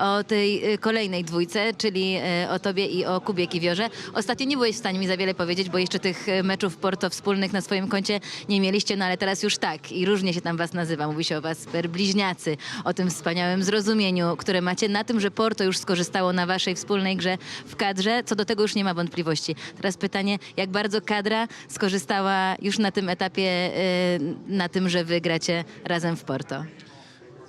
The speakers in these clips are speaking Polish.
o tej y, kolejnej dwójce, czyli y, o tobie i o Kubie Kiwiorze. Ostatnio nie byłeś w stanie mi za wiele powiedzieć, bo jeszcze tych y, meczów Porto wspólnych na swoim koncie nie mieliście, no ale teraz już tak i różnie się tam was nazywa. Mówi się o was per bliźniacy, o tym wspaniałym zrozumieniu, które macie na tym, że Porto już skorzystało na waszej wspólnej grze w kadrze. Co do tego już nie ma wątpliwości. Teraz pytanie, jak bardzo kadra skorzystała już na tym etapie, na tym, że wygracie razem w Porto?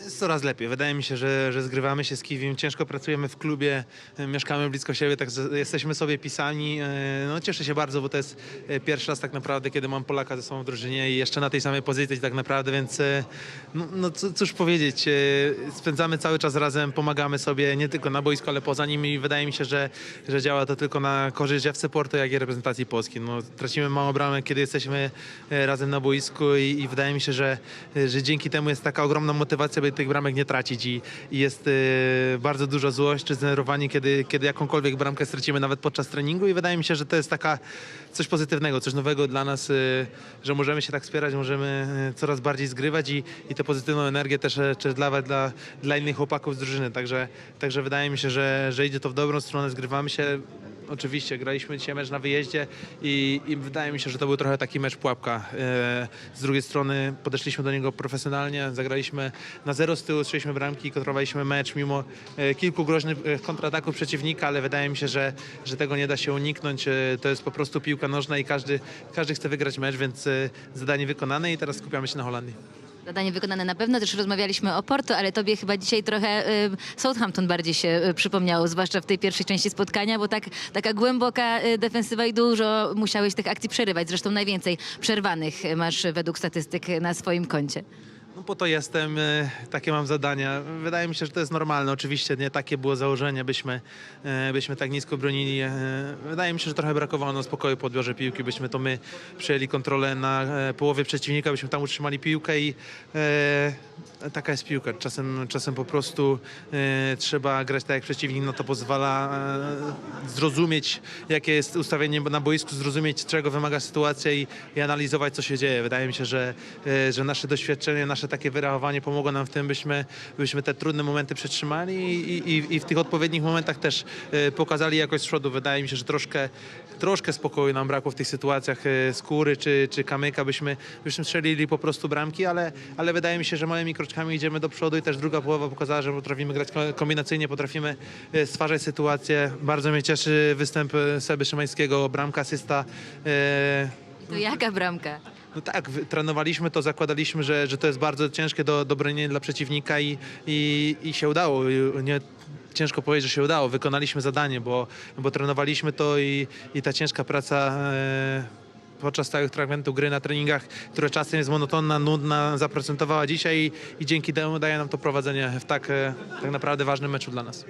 Coraz lepiej. Wydaje mi się, że, że zgrywamy się z Kiwim, ciężko pracujemy w klubie, e, mieszkamy blisko siebie, tak jesteśmy sobie pisani. E, No, cieszę się bardzo, bo to jest e, pierwszy raz tak naprawdę, kiedy mam Polaka ze sobą w drużynie i jeszcze na tej samej pozycji tak naprawdę, więc no, no cóż powiedzieć, spędzamy cały czas razem, pomagamy sobie nie tylko na boisku, ale poza nim i wydaje mi się, że, że działa to tylko na korzyść FC Porto, jak i reprezentacji Polski. No, tracimy mało bramek, kiedy jesteśmy razem na boisku i, i wydaje mi się, że, że dzięki temu jest taka ogromna motywacja, by tych bramek nie tracić i, jest e, bardzo duża złość czy zdenerwowanie, kiedy, kiedy jakąkolwiek bramkę stracimy nawet podczas treningu i wydaje mi się, że to jest taka coś pozytywnego, coś nowego dla nas, e, że możemy się tak wspierać, możemy e, coraz bardziej zgrywać i, i tę pozytywną energię też, też dawać dla, dla innych chłopaków z drużyny, także, także wydaje mi się, że, że idzie to w dobrą stronę, zgrywamy się Oczywiście, graliśmy dzisiaj mecz na wyjeździe i, i wydaje mi się, że to był trochę taki mecz pułapka. E, z drugiej strony podeszliśmy do niego profesjonalnie, zagraliśmy na zero z tyłu, strzeliśmy bramki i kontrolowaliśmy mecz mimo e, kilku groźnych e, kontrataków przeciwnika, ale wydaje mi się, że, że tego nie da się uniknąć. To jest po prostu piłka nożna i każdy, każdy chce wygrać mecz, więc zadanie wykonane i teraz skupiamy się na Holandii. Zadanie wykonane na pewno, też rozmawialiśmy o Porto, ale tobie chyba dzisiaj trochę y, Southampton bardziej się y, przypomniało, zwłaszcza w tej pierwszej części spotkania, bo tak, taka głęboka y, defensywa i dużo musiałeś tych akcji przerywać. Zresztą najwięcej przerwanych masz według statystyk na swoim koncie. No po to jestem, e, takie mam zadania. Wydaje mi się, że to jest normalne. Oczywiście nie takie było założenie, byśmy, e, byśmy tak nisko bronili. E, Wydaje mi się, że trochę brakowało nam spokoju po odbiorze piłki, byśmy to my przejęli kontrolę na e, połowie przeciwnika, byśmy tam utrzymali piłkę i e, taka jest piłka. Czasem, czasem po prostu e, trzeba grać tak jak przeciwnik, no to pozwala e, zrozumieć, jakie jest ustawienie na boisku, zrozumieć, czego wymaga sytuacja i, i analizować, co się dzieje. Wydaje mi się, że, e, że nasze doświadczenie, nasze takie wyreagowanie pomogło nam w tym, byśmy, byśmy te trudne momenty przetrzymali i, i, i w tych odpowiednich momentach też e, pokazali jakoś z przodu. Wydaje mi się, że troszkę, troszkę spokoju nam brakło w tych sytuacjach e, skóry czy, czy kamyka, byśmy, byśmy strzelili po prostu bramki, ale, ale wydaje mi się, że małymi kroczkami idziemy do przodu i też druga połowa pokazała, że potrafimy grać ko- kombinacyjnie, potrafimy e, stwarzać sytuacje. Bardzo mnie cieszy występ Seby Szymańskiego, bramka, asysta. To jaka bramka? No tak, trenowaliśmy to, zakładaliśmy, że, że to jest bardzo ciężkie do, do dla przeciwnika i, i, i się udało. Nie, ciężko powiedzieć, że się udało. Wykonaliśmy zadanie, bo, bo trenowaliśmy to i, i ta ciężka praca e, podczas stałych fragmentów gry na treningach, która czasem jest monotonna, nudna, zaprocentowała dzisiaj i, i dzięki temu daje nam to prowadzenie w tak, e, tak naprawdę ważnym meczu dla nas.